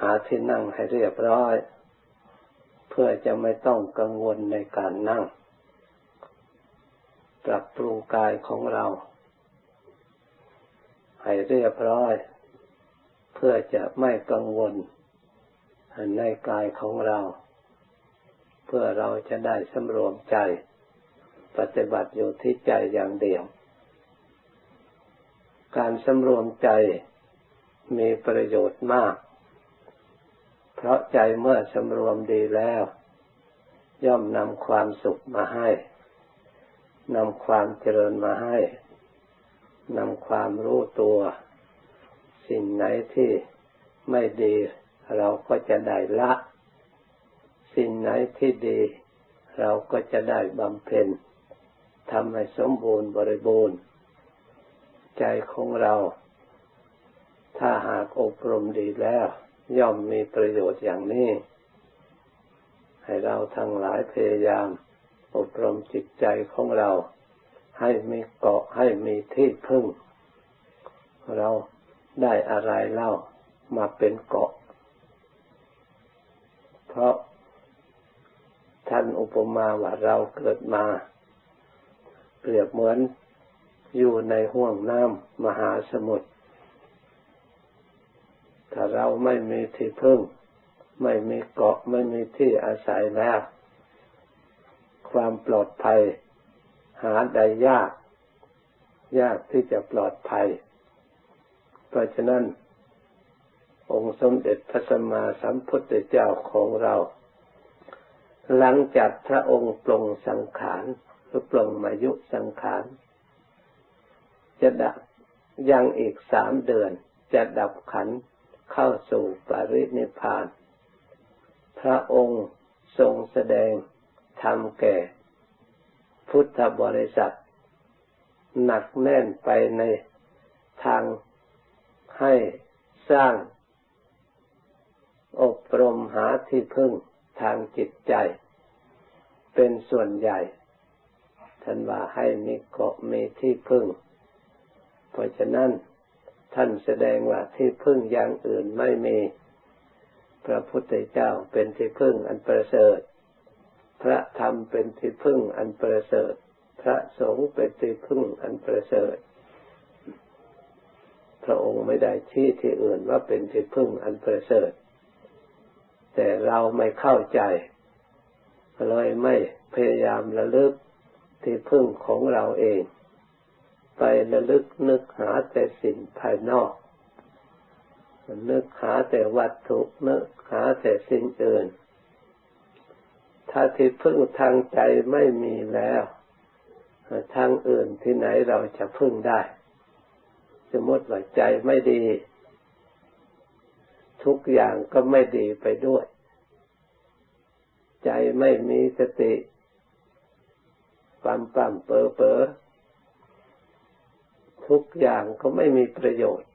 หาที่นั่งให้เรียบร้อย เพื่อจะไม่ต้องกังวลในการนั่ง ปรับปรุงกายของเรา ให้เรียบร้อย เพื่อจะไม่กังวลในกายของเรา เพื่อเราจะได้สำรวมใจ ปฏิบัติอยู่ที่ใจอย่างเดียว การสำรวมใจมีประโยชน์มาก เพราะใจเมื่อสำรวมดีแล้ว ย่อมนำความสุขมาให้นำความเจริญมาให้นำความรู้ตัว สิ่งไหนที่ไม่ดีเราก็จะได้ละ สิ่งไหนที่ดี เราก็จะได้บำเพ็ญทำให้สมบูรณ์บริบูรณ์ ใจของเรา ถ้าหากอบรมดีแล้ว ย่อมมีประโยชน์อย่างนี้ ให้เราทั้งหลายพยายาม อบรมจิตใจของเรา ให้มีเกาะให้มีที่พึ่ง เราได้อะไรเล่ามาเป็นเกาะ เพราะท่านอุปมาว่าเราเกิดมา เปรียบเหมือนอยู่ในห่วงน้ำมหาสมุทร เราไม่มีที่พึ่ง ไม่มีเกาะไม่มีที่อาศัยแล้ว ความปลอดภัย หาได้ยาก ยากที่จะปลอดภัย เพราะฉะนั้น องค์สมเด็จพระสัมมาสัมพุทธเจ้าของเรา หลังจากพระองค์ปลงสังขารหรือปลงมายุสังขารจะดับยังอีกสามเดือนจะดับขัน เข้าสู่ปรินิพาน พระองค์ทรงแสดงธรรมแก่ พุทธบริษัท หนักแน่นไปในทางให้สร้าง อบรมหาที่พึ่งทางจิตใจ เป็นส่วนใหญ่ท่านว่าให้มีเกาะมีที่พึ่ง เพราะฉะนั้น ท่านแสดงว่าที่พึ่งอย่างอื่นไม่มี พระพุทธเจ้าเป็นที่พึ่งอันประเสริฐ พระธรรมเป็นที่พึ่งอันประเสริฐ พระสงฆ์เป็นที่พึ่งอันประเสริฐ พระองค์ไม่ได้ชี้ที่อื่นว่าเป็นที่พึ่งอันประเสริฐ แต่เราไม่เข้าใจเลยไม่พยายามระลึกที่พึ่งของเราเอง ไประลึกนึกหาแต่สิ่งภายนอก นึกหาแต่วัตถุนึกหาแต่สิ่งอื่น ถ้าที่พึ่งทางใจไม่มีแล้วทางอื่นที่ไหนเราจะพึ่งได้ สมมติว่าใจไม่ดี ทุกอย่างก็ไม่ดีไปด้วย ใจไม่มีสติปั๊มปั๊มเปอเปอ ทุกอย่างก็ไม่มีประโยชน์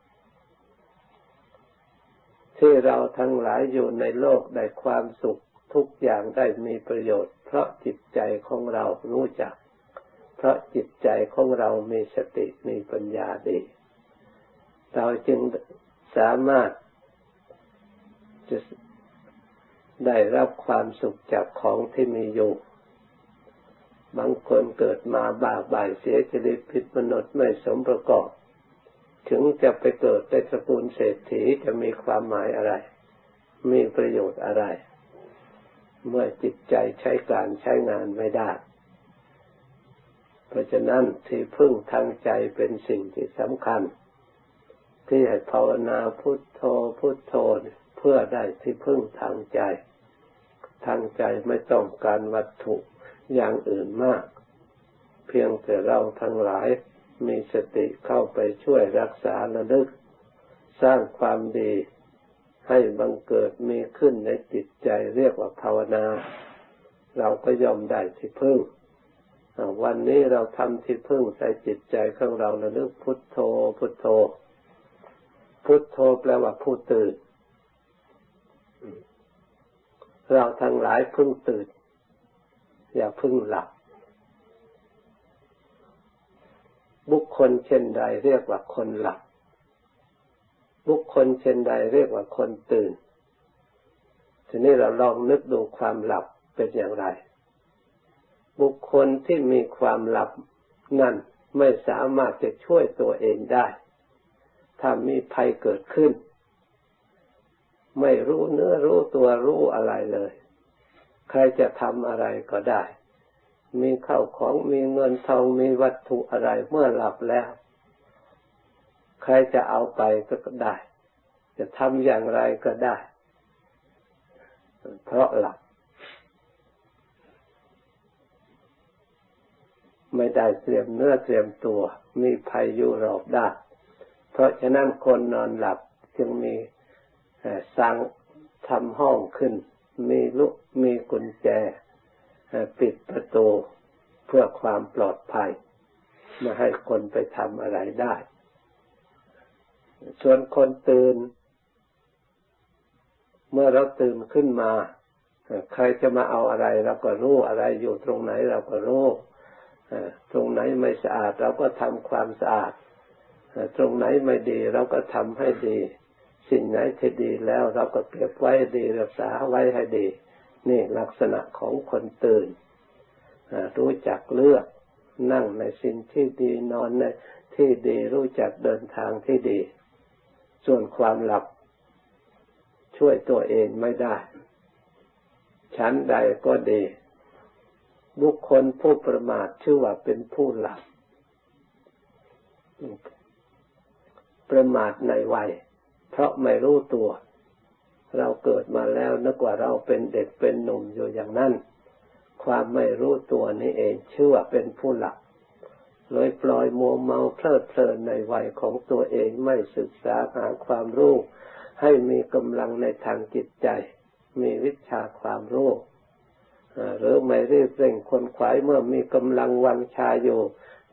ที่เราทั้งหลายอยู่ในโลกได้ความสุข ทุกอย่างได้มีประโยชน์ เพราะจิตใจของเรารู้จัก เพราะจิตใจของเรามีสติมีปัญญาดี เราจึงสามารถจะได้รับความสุขจากของที่มีอยู่ บางคนเกิดมาบาบ่ายเสียจริตผิดมนุษย์ไม่สมประกอบ ถึงจะไปเกิดในตระกูลเศรษฐีจะมีความหมายอะไร มีประโยชน์อะไร เมื่อจิตใจใช้การใช้งานไม่ได้ เพราะฉะนั้นที่พึ่งทางใจเป็นสิ่งที่สำคัญ ที่ให้ภาวนาพุทโธพุทโธเพื่อได้ที่พึ่งทางใจ ทางใจไม่ต้องการวัตถุ อย่างอื่นมาก เพียงแต่เราทั้งหลายมีสติเข้าไปช่วยรักษาระลึก สร้างความดีให้บังเกิดมีขึ้นในจิตใจเรียกว่าภาวนา เราก็ยอมได้ที่พึ่ง วันนี้เราทำที่พึ่งใส่จิตใจของเราระลึกพุทโธ พุทโธ พุทโธแปลว่าผู้ตื่น เราทั้งหลายพึ่งตื่น อย่าพึ่งหลับ บุคคลเช่นใดเรียกว่าคนหลับ บุคคลเช่นใดเรียกว่าคนตื่น ทีนี้เราลองนึกดูความหลับเป็นอย่างไร บุคคลที่มีความหลับนั่นไม่สามารถจะช่วยตัวเองได้ ถ้ามีภัยเกิดขึ้น ไม่รู้เนื้อรู้ตัวรู้อะไรเลย ใครจะทำอะไรก็ได้ มีเข้าของมีเงินทองมีวัตถุอะไรเมื่อหลับแล้ว ใครจะเอาไปก็ได้ จะทำอย่างไรก็ได้ เพราะหลับไม่ได้เตรียมเนื้อเตรียมตัว มีภัยอยู่รอบด้านเพราะฉะนั้นคนนอนหลับจึงมีสร้างทำห้องขึ้น มีลุกมีกุญแจปิดประตูเพื่อความปลอดภัยไม่ให้คนไปทำอะไรได้ ส่วนคนตื่น เมื่อเราตื่นขึ้นมา ใครจะมาเอาอะไรเราก็รู้อะไรอยู่ตรงไหนเราก็รู้ตรงไหนไม่สะอาดเราก็ทำความสะอาด ตรงไหนไม่ดีเราก็ทำให้ดี สิ่งไหนที่ดีแล้วเราก็เก็บไว้ดีรักษาไว้ให้ดี นี่ลักษณะของคนตื่นรู้จักเลือกนั่งในสิ่งที่ดีนอนในที่ดีรู้จักเดินทางที่ดี ส่วนความหลับ ช่วยตัวเองไม่ได้ ชั้นใดก็ดี บุคคลผู้ประมาทชื่อว่าเป็นผู้หลับ ประมาทในวัย เพราะไม่รู้ตัว เราเกิดมาแล้วนึกว่าเราเป็นเด็กเป็นหนุ่มอยู่อย่างนั้น ความไม่รู้ตัวนี่เองชื่อว่าเป็นผู้หลับเลยปล่อยมัวเมาเพลิดเพลินในวัยของตัวเองไม่ศึกษาหาความรู้ ให้มีกำลังในทางจิตใจ มีวิชาความรู้หรือไม่รีบเร่งคนขวายเมื่อมีกำลังวังชาอยู่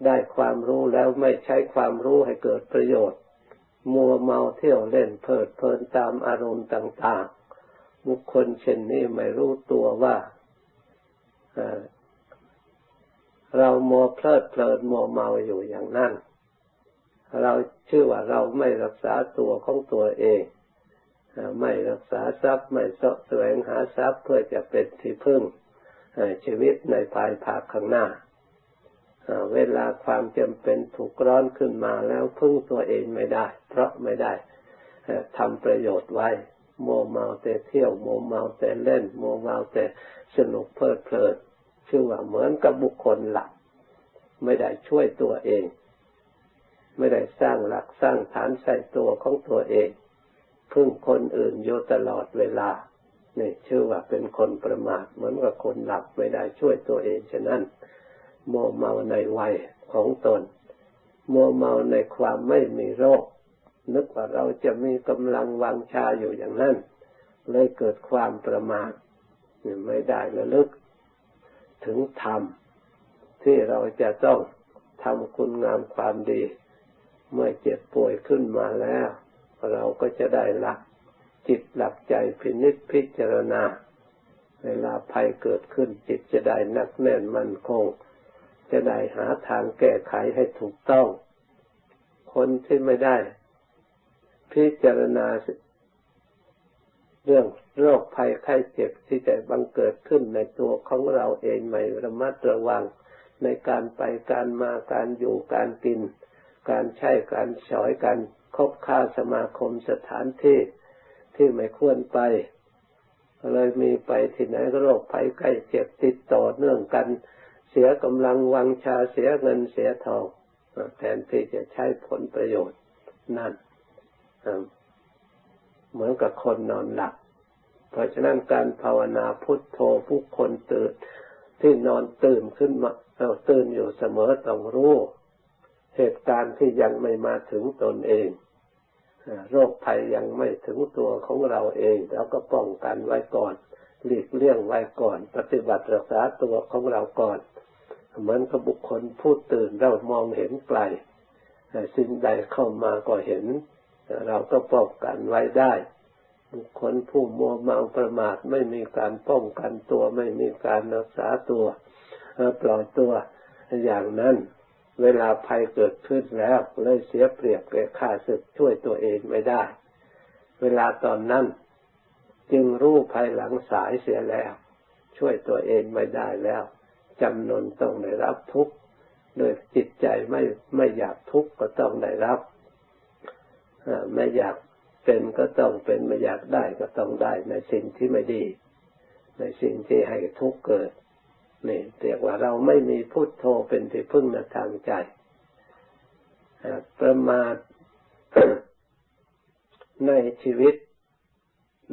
ได้ความรู้แล้วไม่ใช้ความรู้ให้เกิดประโยชน์ มัวเมาเที่ยวเล่นเพลิดเพลินตามอารมณ์ต่างๆ บุคคลเช่นนี้ไม่รู้ตัวว่าเรามัวเพลิดเพลินมัวเมาอยู่อย่างนั้น เราชื่อว่าเราไม่รักษาตัวของตัวเองไม่รักษาทรัพย์ไม่สะแสวงหาทรัพย์เพื่อจะเป็นที่พึ่งชีวิตในภายภาคข้างหน้า เวลาความจำเป็นถูกร้อนขึ้นมาแล้วพึ่งตัวเองไม่ได้ เพราะไม่ได้ทำประโยชน์ไว้โมเมาแต่เที่ยวโมเมาแต่เล่นโมเมาแต่สนุกเพลิดเพลินชื่อว่าเหมือนกับบุคคลหลักไม่ได้ช่วยตัวเอง ไม่ได้สร้างหลักสร้างฐานใส่ตัวของตัวเอง พึ่งคนอื่นอยู่ตลอดเวลานี่ชื่อว่าเป็นคนประมาทเหมือนกับคนหลับไม่ได้ช่วยตัวเองฉะนั้น โมเมาในวัยของตนโมเมาในความไม่มีโรค นึกว่าเราจะมีกำลังวังชาอยู่อย่างนั้น เลยเกิดความประมาทไม่ได้ระลึก ถึงธรรม ที่เราจะต้องทำคุณงามความดี เมื่อเจ็บป่วยขึ้นมาแล้ว เราก็จะได้หละจิตหลับใจพินิจพิจารณา เวลาภัยเกิดขึ้นจิตจะได้นักแน่นมั่นคง จะได้หาทางแก้ไขให้ถูกต้อง คนที่ไม่ได้ พิจารณาเรื่องโรคภัยไข้เจ็บที่จะบังเกิดขึ้นในตัวของเราเองไม่ระมัดระวังในการไปการมาการอยู่การกิน การใช้การฉอยการคบค้าสมาคมสถานที่ที่ไม่ควรไปเลยมีไปที่ไหนก็โรคภัยไข้เจ็บติดต่อเนื่องกัน สียกำลังวังชาเสียเงินเสียทองแทนที่จะใช้ผลประโยชน์นั่นเหมือนกับคนนอนหลับ เพราะฉะนั้นการภาวนาพุทโธผู้คนตื่นที่นอนตื่นขึ้นมาเราตื่นอยู่เสมอต้องรู้ เหตุการณ์ที่ยังไม่มาถึงตนเองโรคภัยยังไม่ถึงตัวของเราเองเราก็ป้องกันไว้ก่อน หลีกเลี่ยงไว้ก่อน ปฏิบัติรักษาตัวของเราก่อน เหมือนกับบุคคลผู้ตื่นเรามองเห็นไกลสิ่งใดเข้ามาก็เห็น เราก็ป้องกันไว้ได้ บุคคลผู้มัวเมาประมาทไม่มีการป้องกันตัว ไม่มีการรักษาตัวปล่อยตัวอย่างนั้น เวลาภัยเกิดขึ้นแล้วเลยเสียเปรียบแก่ข้าศึกช่วยตัวเองไม่ได้ เวลาตอนนั้นจึงรู้ภายหลังสายเสียแล้ว ช่วยตัวเองไม่ได้แล้ว จำนนต้องได้รับทุกข์โดยจิตใจไม่ไม่อยากทุกข์ก็ต้องได้รับไม่อยากเป็นก็ต้องเป็นไม่อยากได้ก็ต้องได้ในสิ่งที่ไม่ดี ในสิ่งที่ให้ทุกข์เกิดนี่เรียกว่าเราไม่มีพุทโธเป็นที่พึ่งในทางใจประมาทในชีวิต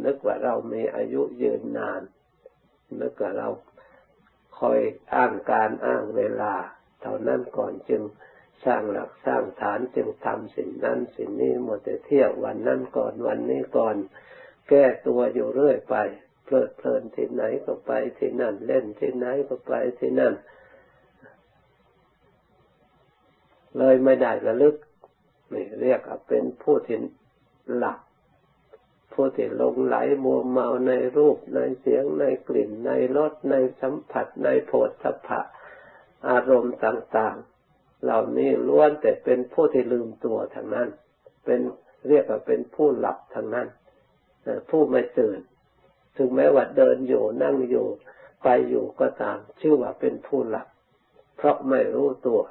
นึกว่าเรามีอายุยืนนาน นึกว่าเรา คอยอ้างการอ้างเวลา เท่านั้นก่อนจึงสร้างหลักสร้างฐานจึงทำสิ่งนั้นสิ่งนี้หมดแต่เที่ยววันนั้นก่อนวันนี้ก่อน แก้ตัวอยู่เรื่อยไปเพลิดเพลินที่ไหนก็ไปที่นั่น เล่นที่ไหนก็ไปที่นั่น เลยไม่ได้ระลึกนี่เรียกเป็นผู้ที่หลับ ผู้ที่ลงไหลมัวเมาในรูปในเสียงในกลิ่น ในรสในสัมผัส ในโผฏฐัพพะอารมณ์ต่างๆ เหล่านี้ล้วนแต่เป็นผู้ที่ลืมตัวทางนั้น เป็นเรียกว่าเป็นผู้หลับทางนั้นผู้ไม่ตื่น ถึงแม้ว่าเดินอยู่นั่งอยู่ ไปอยู่ก็ตาม ชื่อว่าเป็นผู้หลับ เพราะไม่รู้ตัว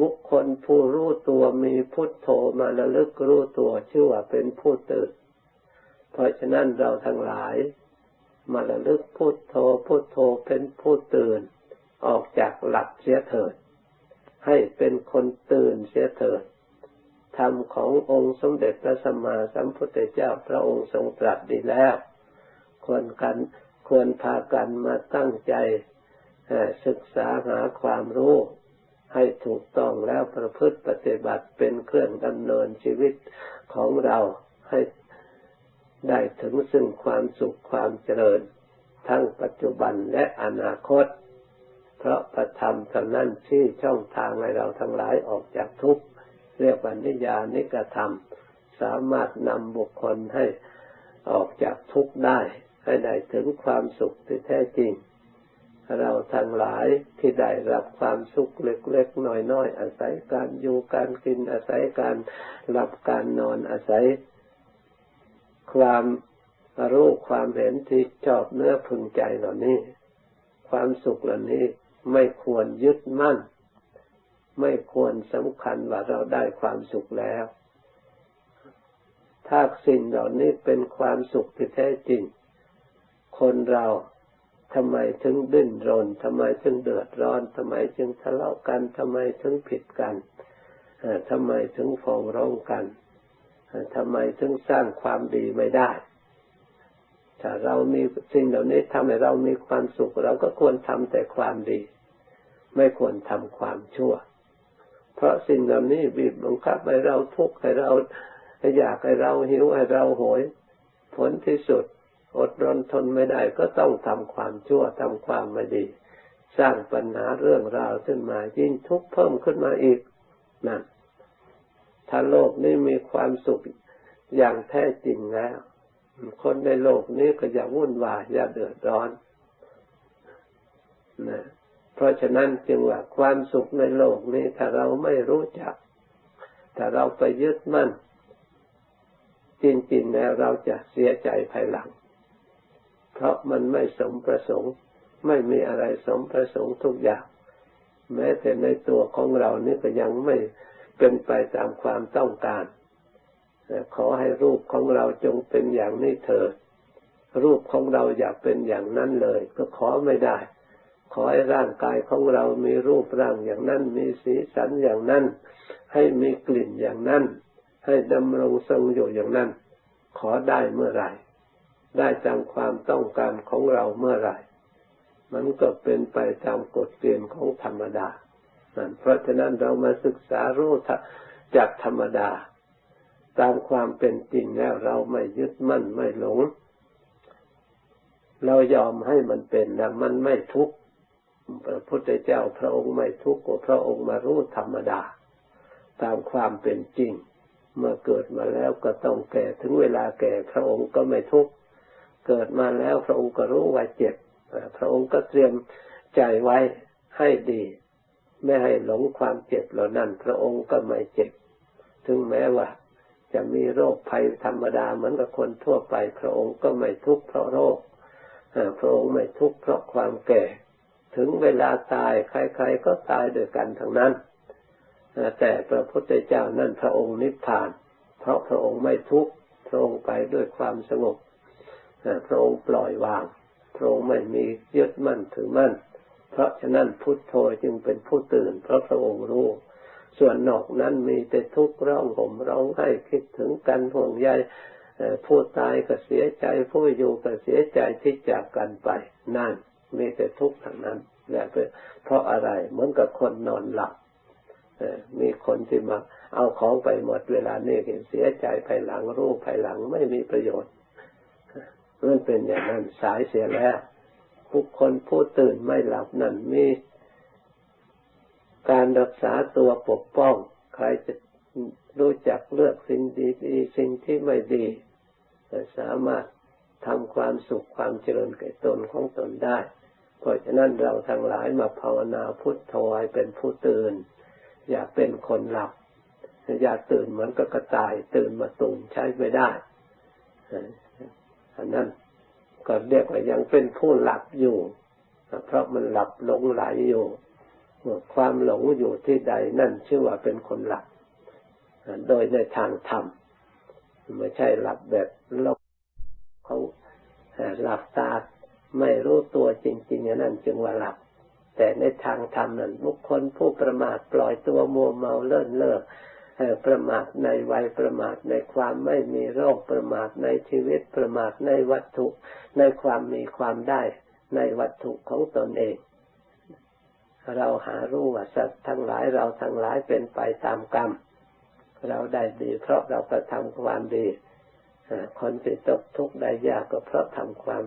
บุคคลผู้รู้ตัวมีพุทโธมาระลึกรู้ตัว ชื่อว่าเป็นผู้ตื่น เพราะฉะนั้นเราทั้งหลาย มาระลึกพุทโธพุทโธเป็นผู้ตื่น ออกจากหลับเสียเถิด ให้เป็นคนตื่นเสียเถิดธรรมขององค์สมเด็จพระสัมมาสัมพุทธเจ้าพระองค์ทรงตรัสดีแล้ว ควรกันควรพากันมาตั้งใจศึกษาหาความรู้ ให้ถูกต้องแล้วประพฤติปฏิบัติเป็นเครื่องดำเนินชีวิตของเราให้ ได้ถึงซึ่งความสุขความเจริญ ทั้งปัจจุบันและอนาคต เพราะประธรรมเท่านั้นที่ช่องทางให้เราทั้งหลายออกจากทุกข์เรียกว่านิยานิกธรรม สามารถนำบุคคลให้ออกจากทุกข์ได้ ให้ได้ถึงความสุขที่แท้จริง เราทั้งหลายที่ได้รับความสุขเล็กๆน้อยๆอาศัยการอยู่การกินอาศัยการหลับการนอนอาศัย ความรู้ความเห็นที่ชอบเนื้อพึงใจเหล่านี้ ความสุขเหล่านี้ไม่ควรยึดมั่น ไม่ควรสำคัญว่าเราได้ความสุขแล้ว ถ้าสิ่งเหล่านี้เป็นความสุขที่แท้จริง คนเราทำไมถึงดิ้นรนทำไมถึงเดือดร้อนทำไมจึงทะเลาะกันทำไมถึงผิดกันทำไมถึงฟ้องร้องกัน ทำไมถึงสร้างความดีไม่ได้ ถ้าเรามีสิ่งเหล่านี้ทำให้เรามีความสุข เราก็ควรทำแต่ความดี ไม่ควรทำความชั่ว เพราะสิ่งเหล่านี้บีบบังคับให้เราทุกข์ให้เราอยากให้เราหิวให้เราโหย ผลที่สุด อดรนทนไม่ได้ก็ต้องทำความชั่วทำความไม่ดี สร้างปัญหาเรื่องราวขึ้นมายิ่งทุกข์เพิ่มขึ้นมาอีกนั่น ถ้าโลกนี้มีความสุขอย่างแท้จริงแล้ว คนในโลกนี้ก็อย่าวุ่นวายอย่าเดือดร้อนนะเพราะฉะนั้นจึงว่าความสุขในโลกนี้ถ้าเราไม่รู้จัก ถ้าเราไปยึดมั่น จริงๆแล้วเราจะเสียใจภายหลัง เพราะมันไม่สมประสงค์ ไม่มีอะไรสมประสงค์ทุกอย่าง แม้แต่ในตัวของเรานี่ก็ยังไม่ เป็นไปตามความต้องการขอให้รูปของเราจงเป็นอย่างนี้เถิดรูปของเราอยากเป็นอย่างนั้นเลย ก็ขอไม่ได้ ขอให้ร่างกายของเรามีรูปร่างอย่างนั้น มีสีสันอย่างนั้น ให้มีกลิ่นอย่างนั้น ให้ดำรงทรงอยู่อย่างนั้น ขอได้เมื่อไหร่ ได้ตามความต้องการของเราเมื่อไหร่ มันก็เป็นไปตามกฎเกณฑ์ของธรรมดา นั่นเพราะฉะนั้นเรามาศึกษารู้จากธรรมดา ตามความเป็นจริงแล้วเราไม่ยึดมั่นไม่หลง เรายอมให้มันเป็นแล้วมันไม่ทุกข์พระพุทธเจ้าพระองค์ไม่ทุกข์พระองค์มารู้ธรรมดา ตามความเป็นจริง เมื่อเกิดมาแล้วก็ต้องแก่ถึงเวลาแก่พระองค์ก็ไม่ทุกข์เกิดมาแล้วพระองค์ก็รู้ว่าเจ็บพระองค์ก็เตรียมใจไว้ให้ดี ไม่ให้หลงความเจ็บเหล่านั้น พระองค์ก็ไม่เจ็บ ถึงแม้ว่า จะมีโรคภัยธรรมดาเหมือนกับคนทั่วไป พระองค์ก็ไม่ทุกข์เพราะโรคพระองค์ไม่ทุกข์เพราะความแก่ ถึงเวลาตายใครๆก็ตายด้วยกันทั้งนั้น แต่พระพุทธเจ้านั่นพระองค์นิพพาน เพราะพระองค์ไม่ทุกข์ พระองค์ไปด้วยความสงบ พระองค์ปล่อยวาง พระองค์ไม่มียึดมั่นถือมั่น เพราะฉะนั้นพุทโธจึงเป็นผู้ตื่นเพราะพระองค์รู้ ส่วนนอกนั้นมีแต่ทุกข์ร้องห่มร้องไห้คิดถึงกันห่วงใยผู้ตายก็เสียใจผู้อยู่ก็เสียใจที่จากกันไป นั่นมีแต่ทุกข์ทั้งนั้นและเพราะอะไรเหมือนกับคนนอนหลับมีคนที่มาเอาของไปหมดเวลานี้เสียใจภายหลังรู้ภายหลังไม่มีประโยชน์มันเป็นอย่างนั้นสายเสียแล้ว บุคคลผู้ตื่นไม่หลับนั่นมีการรักษาตัวปกป้อง ใครจะรู้จักเลือกสิ่งดีๆสิ่งที่ไม่ดีสามารถทำความสุขความเจริญแก่ตนของตนได้ เพราะฉะนั้นเราทั้งหลายมาภาวนาพุทโธให้เป็นผู้ตื่น อย่าเป็นคนหลับ อย่าตื่นเหมือนกับกระต่าย ตื่นมาตุ่มใช้ไม่ได้อันนั้น ก็เรียกว่ายังเป็นผู้หลับอยู่ เพราะมันหลับหลงไหลอยู่ความหลงอยู่ที่ใดนั่นชื่อว่าเป็นคนหลับ โดยในทางธรรมไม่ใช่หลับแบบโลกเขาหลับตาไม่รู้ตัวจริงๆนั่นจึงว่าหลับ แต่ในทางธรรมนั้นบุคคลผู้ประมาทปล่อยตัวมัวเมาเลิ่นเล่อ ประมาทในวัยประมาทในความไม่มีโรคประมาทในชีวิตประมาทในวัตถุ ในความมีความได้ในวัตถุของตนเอง เราหารู้ว่าสัตว์ทั้งหลายเราทั้งหลายเป็นไปตามกรรม เราได้ดีเพราะเรากระทำความดีคนที่ตกทุกข์ได้ยากก็เพราะทำความ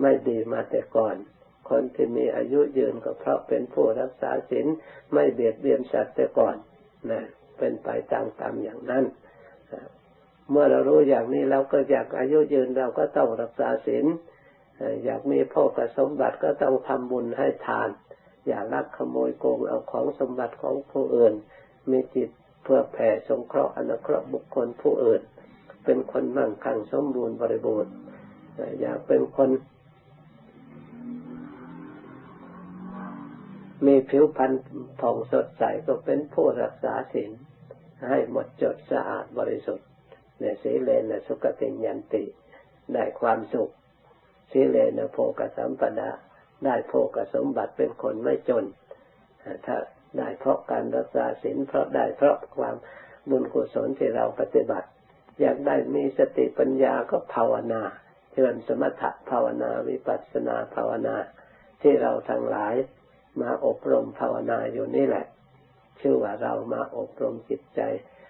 ไม่ดีมาแต่ก่อน คนที่มีอายุยืนก็เพราะเป็นผู้รักษาศีลไม่เบียดเบียนสัตว์แต่ก่อนนะ เป็นไปตามกรรมอย่างนั้น เมื่อเรารู้อย่างนี้เราก็อยากอายุยืนเราก็ต้องรักษาศีลอยากมีพ่อกสมบัติก็ต้องทำบุญให้ทาน อย่าลักขโมยโกงเอาของสมบัติของผู้อื่น มีจิตเพื่อแผ่สงเคราะห์อนุเคราะห์บุคคลผู้อื่น เป็นคนมั่งคั่งสมบูรณ์บริบูรณ์อยากเป็นคนมีผิวพรรณผ่องสดใสก็เป็นผู้รักษาศีล ให้หมดจดสะอาดบริสุทธิ์ในสีเลนะสุกติยันติได้ความสุขสีเลนะโภกสัมปดาได้โภกสมบัติเป็นคนไม่จน ถ้าได้เพราะการรักษาศีลเพราะได้เพราะความบุญกุศลที่เราปฏิบัติ อยากได้มีสติปัญญาก็ภาวนาเจริญสมถะภาวนาวิปัสสนาภาวนาที่เราทั้งหลายมาอบรมภาวนาอยู่นี่แหละ ชื่อว่าเรามาอบรมจิตใจ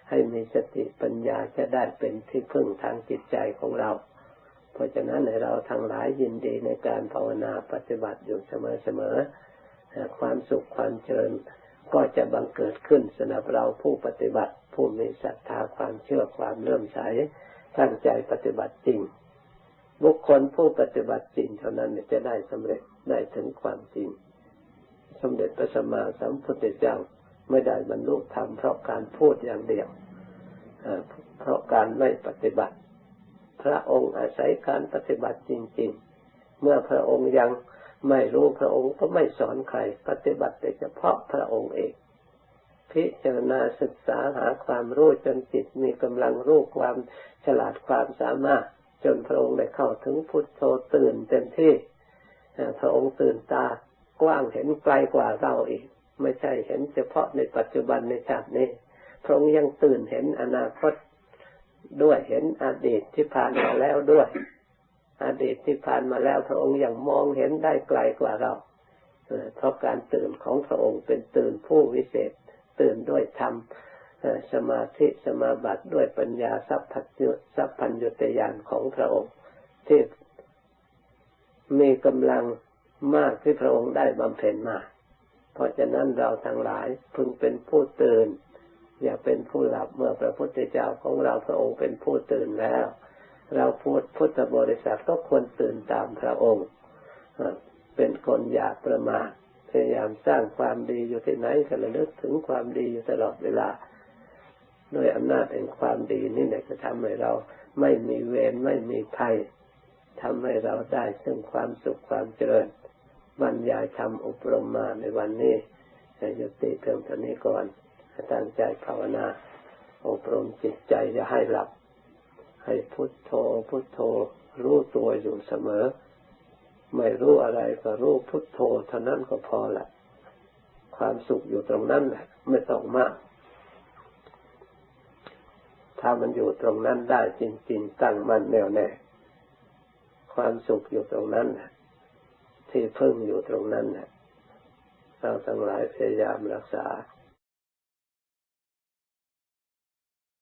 ให้มีสติปัญญาจะได้เป็นที่พึ่งทางจิตใจของเรา เพราะฉะนั้นในเราทั้งหลายยินดีในการภาวนาปฏิบัติอยู่เสมอๆความสุขความเจริญก็จะบังเกิดขึ้นสำหรับเราผู้ปฏิบัติ ผู้มีศรัทธาความเชื่อความเลื่มใสตั้งใจปฏิบัติจริง บุคคลผู้ปฏิบัติจริงเท่านั้นจะได้สำเร็จได้ถึงความจริง สมเด็จพระสัมมาสัมพุทธเจ้า ไม่ได้บรรลุธรรมเพราะการพูดอย่างเดียวเพราะการไม่ปฏิบัติ พระองค์อาศัยการปฏิบัติจริง ๆ เมื่อพระองค์ยังไม่รู้พระองค์ก็ไม่สอนใคร ปฏิบัติแต่เฉพาะพระองค์เอง พิจารณาศึกษาหาความรู้จนจิตมีกำลังรู้ความฉลาดความสามารถ จนพระองค์ได้เข้าถึงพุทโธตื่นเต็มที่พระองค์ตื่นตากว้างเห็นไกลกว่าเราอีก ไม่ใช่เห็นเฉพาะในปัจจุบันในชาตินี้พระองค์ยังตื่นเห็นอนาคตด้วยเห็นอดีตที่ผ่านมาแล้วด้วย อดีตที่ผ่านมาแล้วพระองค์ยังมองเห็นได้ไกลกว่าเราเพราะการตื่นของพระองค์เป็นตื่นผู้วิเศษ ตื่นด้วยธรรมสมาธิสมาบัติด้วยปัญญาสัพพัญญสัพพัญญตยานของพระองค์ที่มีกำลังมากที่พระองค์ได้บำเพ็ญมา เพราะฉะนั้นเราทั้งหลายพึงเป็นผู้ตื่น อย่าเป็นผู้หลับเมื่อพระพุทธเจ้าของเราพระองค์เป็นผู้ตื่นแล้ว เราพูดพุทธบริษัทก็ควรตื่นตามพระองค์ เป็นคนอย่าประมาทพยายามสร้างความดีอยู่ที่ไหนก็ระลึกถึงความดีอยู่ตลอดเวลาด้วยอำนาจแห่งความดีนี่แหละจะทำให้เราไม่มีเวรไม่มีภัยทำให้เราได้ซึ่งความสุขความเจริญ บรรยายธรรมอบรมมาในวันนี้ยุติเพียงเท่านี้ก่อนตั้งใจภาวนา อบรมจิตใจอย่าให้หลับ ให้พุทโธพุทโธ รู้ตัวอยู่เสมอ ไม่รู้อะไรก็รู้พุทโธเท่านั้นก็พอละความสุขอยู่ตรงนั้นแหละไม่ต้องมาก ถ้ามันอยู่ตรงนั้นได้จริงๆตั้งมั่นแน่วแน่ ความสุขอยู่ตรงนั้นแหละ ที่พึ่งอยู่ตรงนั้นนะเราทั้งหลายพยายามรักษา